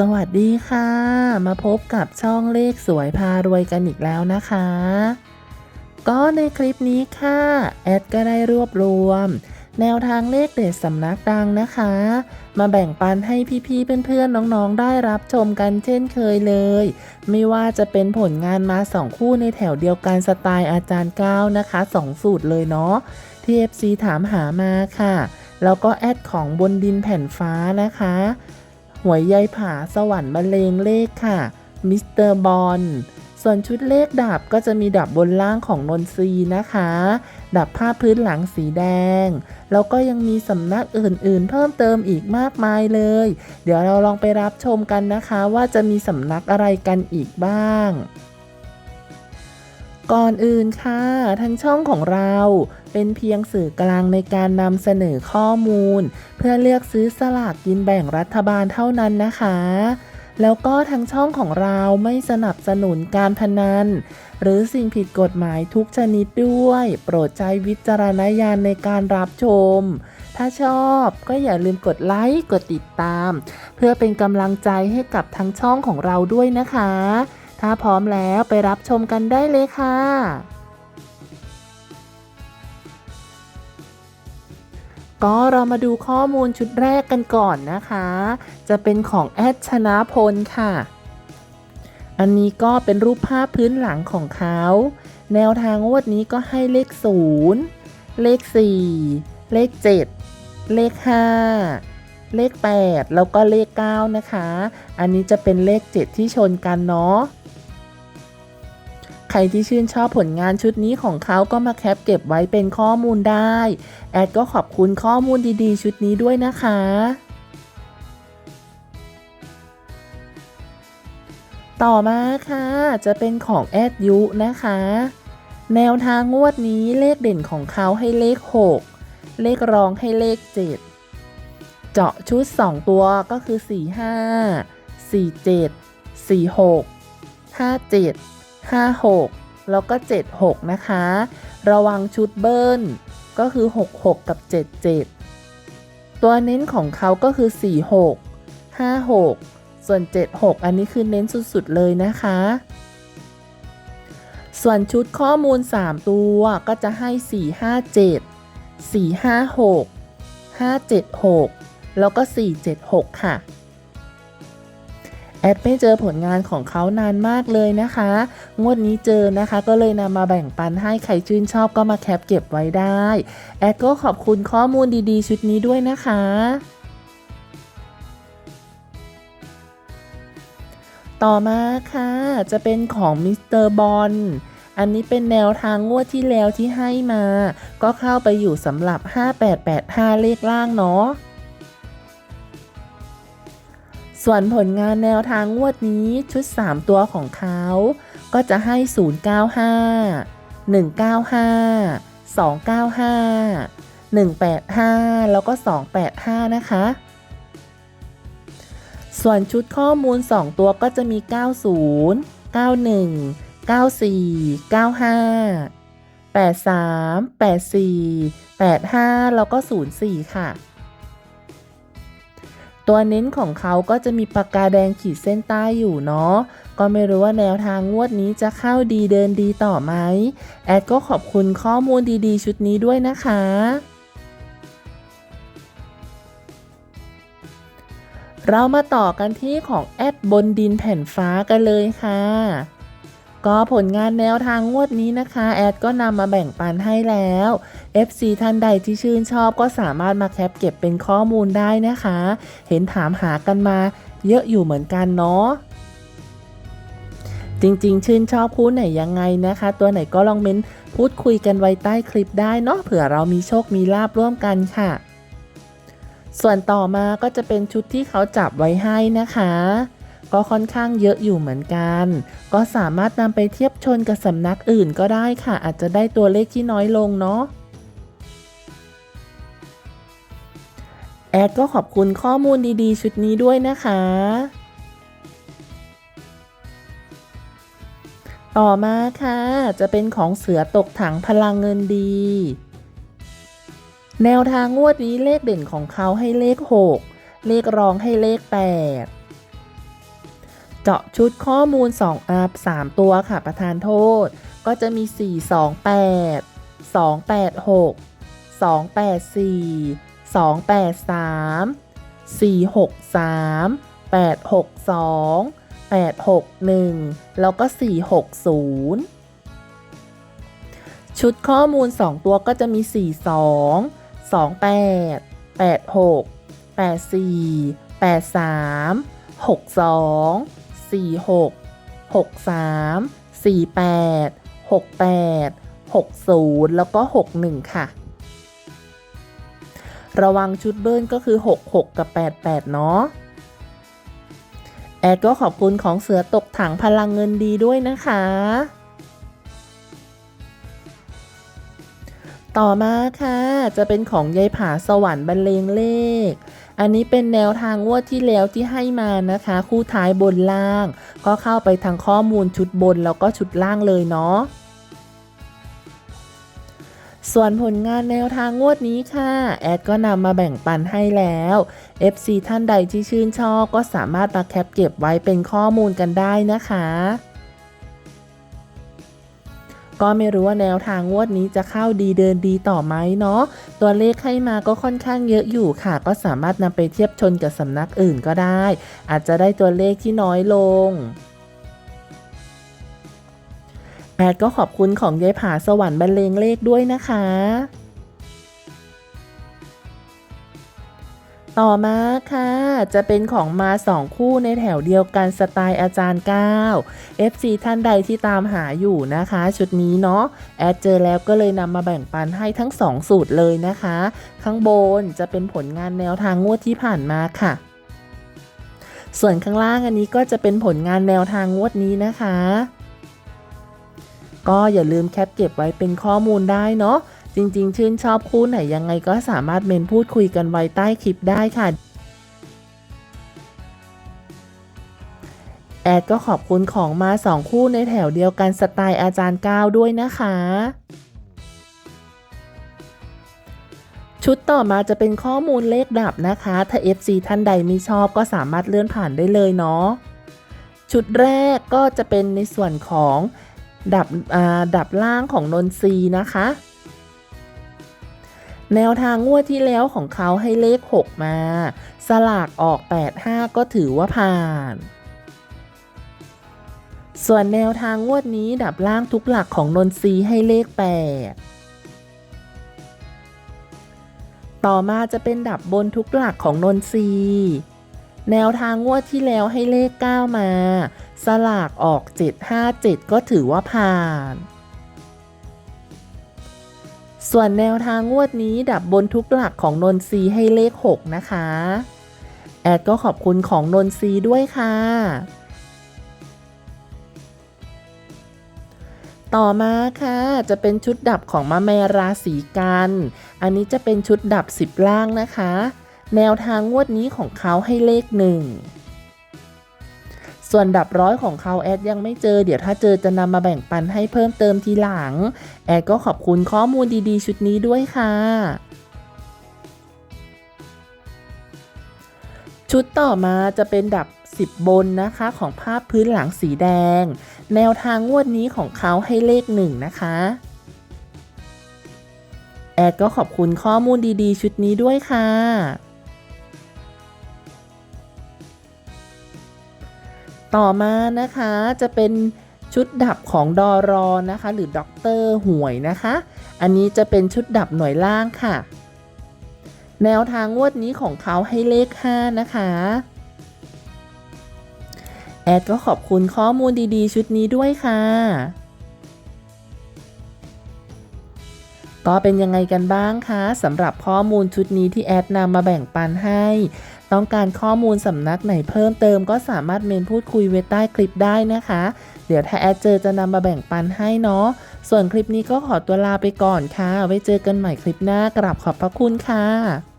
สวัสดีค่ะ มาพบกับช่องเลขสวยพารวยกันอีกแล้วนะคะ ก็ในคลิปนี้ค่ะ แอดก็ได้รวบรวม แนวทางเลขเด็ดสำนักดังนะคะ มาแบ่งปันให้พี่ๆเพื่อนๆน้องๆได้รับชมกันเช่นเคยเลย ไม่ว่าจะเป็นผลงานมาสองคู่ในแถวเดียวกันสไตล์อาจารย์ก้าวนะคะสองสูตรเลยเนาะที่ FC ถามหามาค่ะ แล้วก็แอดของบนดินแผ่นฟ้านะคะ หวยยายผาสวรรค์บรรเลงเลขค่ะ มิสเตอร์บอล ส่วนชุดเลขดับก็จะมีดับบนล่างของนนทรีนะคะ ดับผ้าพื้นหลังสีแดง แล้วก็ยังมีสำนักอื่นๆ เพิ่มเติมอีกมากมายเลย เดี๋ยวเราลองไปรับชมกันนะคะ ว่าจะมีสำนักอะไรกันอีกบ้าง ก่อนอื่นค่ะ ทางช่องของเราเป็นเพียงสื่อกลางในการนำเสนอข้อมูล เพื่อเลือกซื้อสลากกินแบ่งรัฐบาลเท่านั้นนะคะ แล้วก็ทางช่องของเราไม่สนับสนุนการพนัน หรือสิ่งผิดกฎหมายทุกชนิดด้วย โปรดใช้วิจารณญาณในการรับชม ถ้าชอบก็อย่าลืมกดไลค์กดติดตาม เพื่อเป็นกำลังใจให้กับทางช่องของเราด้วยนะคะ ถ้าพร้อมแล้วไปรับชมกันได้เลยค่ะ ก็เรามาดูข้อมูลชุดแรกกันก่อนนะคะ จะเป็นของแอดชนะพลค่ะ อันนี้ก็เป็นรูปภาพพื้นหลังของเขา แนวทางงวดนี้ก็ให้เลข 0 เลข 4 เลข 7 เลข 5เลข 8 แล้วก็เลข 9 นะคะ อันนี้จะเป็นเลข 7 ที่ชนกันเนาะ รที่ชื่นชอบผลงานชุดนี้ของเขาก็มาแคปเก็บไว้เป็นข้อมูลได้ แอดก็ขอบคุณข้อมูลดีๆ ชุดนี้ด้วยนะคะต่อมาค่ะ จะเป็นของแอดยุนะคะ แนวทางงวดนี้เลขเด่นของเขาให้เลข 6 เลขรองให้เลข 7 เจาะชุด 2 ตัวก็คือ 45 47 46 57 56 แล้วก็ 76 นะคะ ระวังชุดเบิ้ล ก็คือ 66 กับ 77 ตัวเน้นของเขาก็คือ 46 56 ส่วน 76 อันนี้คือเน้นสุดๆเลยนะคะ ส่วนชุดข้อมูล 3 ตัวก็จะให้ 457 456 576 แล้วก็ 476 ค่ะ อดไม่เจอผลงานของเขานานมากเลยนะคะ งวดนี้เจอนะคะก็เลยนำมาแบ่งปันให้ใครชื่นชอบก็มาแคปเก็บไว้ได้ แอดก็ขอบคุณข้อมูลดีๆ ชุดนี้ด้วยนะคะต่อมาค่ะ จะเป็นของมิสเตอร์บอลอันนี้เป็นแนวทางงวดที่แล้วที่ให้มา ก็เข้าไปอยู่สำหรับ 5885 เลขล่างเนาะ ส่วนผลงานแนวทางงวดนี้ชุด 3 ตัวของเขา ก็จะให้ 095 195 295 185 แล้วก็ 285 นะคะ ส่วนชุดข้อมูล 2 ตัวก็จะมี 90 91 94 95 83 84 85 แล้วก็ 04 ค่ะ ตัวเน้นของเขาก็จะมีปากกาแดงขีดเส้นใต้อยู่เนาะ ก็ไม่รู้ว่าแนวทางงวดนี้จะเข้าดีเดินดีต่อไหม แอดก็ขอบคุณข้อมูลดีๆ ชุดนี้ด้วยนะคะเรามาต่อกันที่ของแอดบนดินแผ่นฟ้ากันเลยค่ะ ก็ผลงานแนวทางงวดนี้นะคะ แอดก็นำมาแบ่งปันให้แล้ว FC ท่านใดที่ชื่นชอบก็สามารถมาแคปเก็บเป็นข้อมูลได้นะคะ เห็นถามหากันมาเยอะอยู่เหมือนกันเนาะจริงๆ ชื่นชอบคู่ไหนยังไงนะคะ ตัวไหนก็ลองเม้นพูดคุยกันไว้ใต้คลิปได้เนาะเผื่อเรามีโชคมีลาบร่วมกันค่ะ ส่วนต่อมาก็จะเป็นชุดที่เขาจับไว้ให้นะคะ ก็ค่อนข้างเยอะอยู่เหมือนกัน ก็สามารถนำไปเทียบชนกับสำนักอื่นก็ได้ค่ะ อาจจะได้ตัวเลขที่น้อยลงเนาะแอดก็ขอบคุณข้อมูลดีๆ ชุดนี้ด้วยนะคะ ต่อมาค่ะ จะเป็นของเสือตกถังพลังเงินดี แนวทางงวดนี้เลขเด่นของเขาให้เลข 6 เลขรองให้เลข 8 เจาะชุดข้อมูล 2 อัพ 3 ตัวค่ะประธานโทษ ก็จะมี 428 286 284 283 463 862 861 แล้วก็ 460 ชุดข้อมูล 2 ตัวก็จะมี 42 28 86 84 83 62 46 63 48 68 60 แล้วก็ 61 ค่ะ ระวังชุดเบิ้ลก็คือ 66 กับ 88 เนาะแอดก็ขอบคุณของเสือตกถังพลังเงินดีด้วยนะคะ ต่อมาค่ะ จะเป็นของยายผาสวรรค์บรรเลงเลข อันนี้เป็นแนวทางงวดที่แล้วที่ให้มานะคะ คู่ท้ายบนล่าง ก็เข้าไปทางข้อมูลชุดบนแล้วก็ชุดล่างเลยเนาะส่วนผลงานแนวทางงวดนี้ค่ะ แอดก็นำมาแบ่งปันให้แล้ว FC ท่านใดที่ชื่นชอบก็สามารถมาแคปเก็บไว้เป็นข้อมูลกันได้นะคะ ก็ไม่รู้ว่าแนวทางงวดนี้จะเข้าดีเดินดีต่อไหมเนาะตัวเลขให้มาก็ค่อนข้างเยอะอยู่ค่ะ ก็สามารถนำไปเทียบชนกับสำนักอื่นก็ได้ อาจจะได้ตัวเลขที่น้อยลงแอดก็ขอบคุณของยายผาสวรรค์บรรเลงเลขด้วยนะคะ ต่อมาค่ะ จะเป็นของมา 2 คู่ในแถวเดียวกันสไตล์อาจารย์ 9 FC ท่านใดที่ตามหาอยู่นะคะ ชุดนี้เนาะแอดเจอแล้วก็เลยนำมาแบ่งปันให้ทั้ง 2 สูตรเลยนะคะ ข้างบนจะเป็นผลงานแนวทางงวดที่ผ่านมาค่ะส่วนข้างล่างอันนี้ก็จะเป็นผลงานแนวทางงวดนี้นะคะ ก็อย่าลืมแคปเก็บไว้เป็นข้อมูลได้เนาะ จริง ๆ ชื่นชอบคู่ไหนยังไงก็สามารถเมนพูดคุยกันไว้ใต้คลิปได้ค่ะ แอดก็ขอบคุณของมา 2 คู่ในแถวเดียวกันสไตล์อาจารย์ก้าวด้วยนะคะ ชุดต่อมาจะเป็นข้อมูลเลขดับนะคะ ถ้า FC ท่านใดไม่ชอบก็สามารถเลื่อนผ่านได้เลยเนาะชุดแรกก็จะเป็นในส่วนของดับดับล่างของนนทรีนะคะ แนวทางงวดที่แล้วของเขาให้เลข 6 มา สลากออก 85 ก็ถือว่าผ่าน ส่วนแนวทางงวดนี้ดับล่างทุกหลักของนนทรีให้เลข 8 ต่อมาจะเป็นดับบนทุกหลักของนนทรีแนวทางงวดที่แล้วให้เลข 9 มา สลากออก 757 ก็ถือว่าผ่าน ส่วนแนวทางงวดนี้ดับบนทุกหลักของนนทรีให้เลข 6 นะคะ แอดก็ขอบคุณของนนทรีด้วยค่ะ ต่อมาค่ะจะเป็นชุดดับของมะแมราศีกัน อันนี้จะเป็นชุดดับ 10 ล่างนะคะ แนวทางงวดนี้ของเขาให้เลข 1 ส่วนดับร้อยของเขาแอดยังไม่เจอ เดี๋ยวถ้าเจอจะนำมาแบ่งปันให้เพิ่มเติมทีหลัง แอดก็ขอบคุณข้อมูลดีๆ ชุดนี้ด้วยค่ะ ชุดต่อมาจะเป็นดับ 10 บนนะคะของภาพพื้นหลังสีแดง แนวทางงวดนี้ของเขาให้เลข 1 นะคะ แอดก็ขอบคุณข้อมูลดีๆ ชุดนี้ด้วยค่ะ ต่อมานะคะจะเป็นชุดดับของดอรอนะคะ หรือด็อกเตอร์หวยนะคะ อันนี้จะเป็นชุดดับหน่วยล่างค่ะ แนวทางงวดนี้ของเขาให้เลข 5 นะคะแอดก็ขอบคุณข้อมูลดีๆ ชุดนี้ด้วยค่ะ ก็เป็นยังไงกันบ้างคะสำหรับข้อมูลชุดนี้ที่แอดนำมาแบ่งปันให้ ต้องการข้อมูลสำนักไหนเพิ่มเติมก็สามารถเมนพูดคุยไว้ใต้คลิปได้นะคะ เดี๋ยวถ้าแอดเจอจะนำมาแบ่งปันให้เนาะส่วนคลิปนี้ก็ขอตัวลาไปก่อนค่ะ ไว้เจอกันใหม่คลิปหน้ากราบขอบพระคุณค่ะ